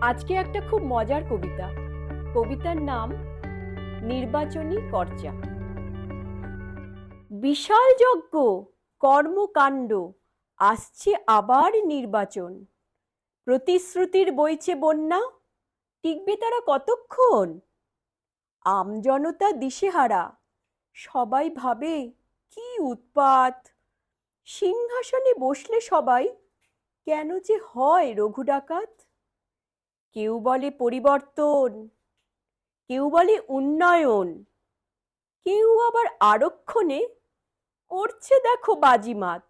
আজকে একটা খুব মজার কবিতা। কবিতার নাম নির্বাচনী কর্চা। বিশাল যজ্ঞ, কর্মকাণ্ড, আসছে আবার নির্বাচন। প্রতিশ্রুতির বইছে বন্যা, টিকবে তারা কতক্ষণ? আমজনতা দিশেহারা, সবাই ভাবে কি উৎপাত? সিংহাসনে বসলে সবাই, কেন যে হয় রঘু ডাকাত? কেউ বলে পরিবর্তন, কেউ বলে উন্নয়ন, কেউ আবার আরক্ষণে করছে দেখো বাজিমাত।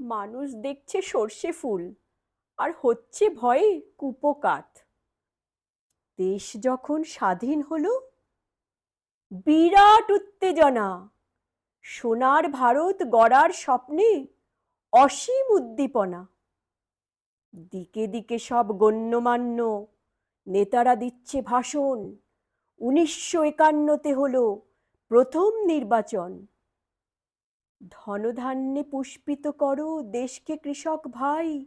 মানুষ দেখছে সর্ষে ফুল আর হচ্ছে ভয়ে কুপোকাত। দেশ যখন স্বাধীন হলো, বিরাট উত্তেজনা। সোনার ভারত গড়ার স্বপ্নে অসীম উদ্দীপনা। দিকে দিকে সব গণ্যমান্য। নেতারা দিচ্ছে ভাষণ। উনিশশো একান্নতে হলো প্রথম নির্বাচন। ধনধান্যে পুষ্পিত করো দেশকে কৃষক ভাই।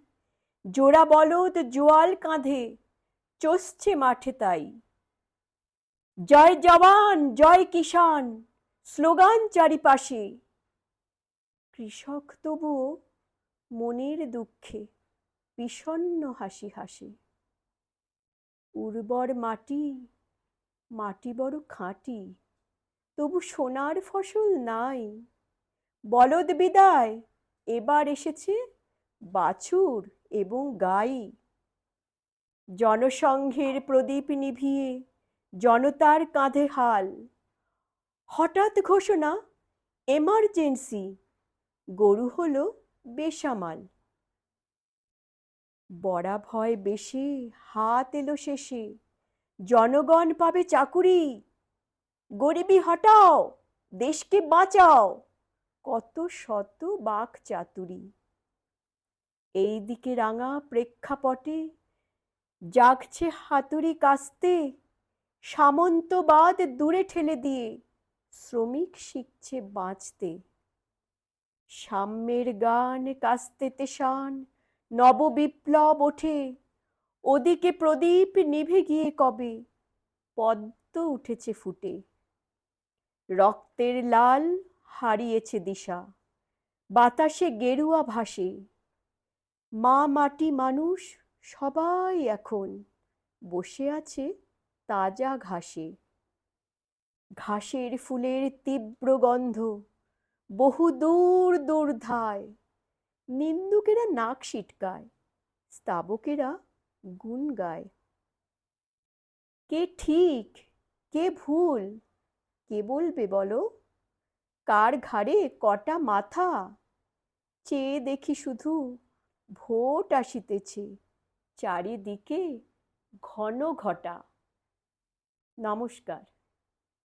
জোড়া বলদ জোয়াল কাঁধে, চষছে মাঠে তাই। জয় জওয়ান, জয় কিষান স্লোগান চারিপাশে। কৃষক তবুও মনের দুঃখে। বিষণ্ণ হাসি হাসে। উর্বর মাটি মাটি বড় খাঁটি, তবু সোনার ফসল নাই। বলদ বিদায়, এবার এসেছে বাছুর এবং গাই। জনসংঘের প্রদীপ নিভিয়ে জনতার কাঁধে হাল। হঠাৎ ঘোষণা, এমার্জেন্সি, গরু হলো বেসামাল। বড়া ভয় বেশি, হাত এলো শেষে। জনগণ পাবে চাকুরি। গরিবি হটাও, দেশকে বাঁচাও। কত শত বাক চাতুরি। এই দিকে রাঙা প্রেক্ষাপটে জাগছে হাতুড়ি কাস্তে, সামন্তবাদ দূরে ঠেলে দিয়ে শ্রমিক শিখছে বাঁচতে। সাম্যের গান কাস্তেতে শান নববিপ্লব ওঠে। ওদিকে প্রদীপ নিভে গিয়ে কবে? পদ্ম উঠেছে ফুটে। রক্তের লাল হারিয়েছে দিশা। বাতাসে গেরুয়া ভাসে। মা মাটি মানুষ সবাই এখন বসে আছে তাজা ঘাসে। ঘাসের ফুলের তীব্র গন্ধ বহু দূর দূর ধায়। নিন্দুকেরা নাক সিটকায়, স্তাবকেরা গুণ গায়। কে ঠিক, কে ভুল, কে বলবে বলো? কার ঘাড়ে কটা মাথা? চেয়ে দেখি শুধু ভোট আসিতেছে, চারিদিকে ঘন ঘটা। নমস্কার।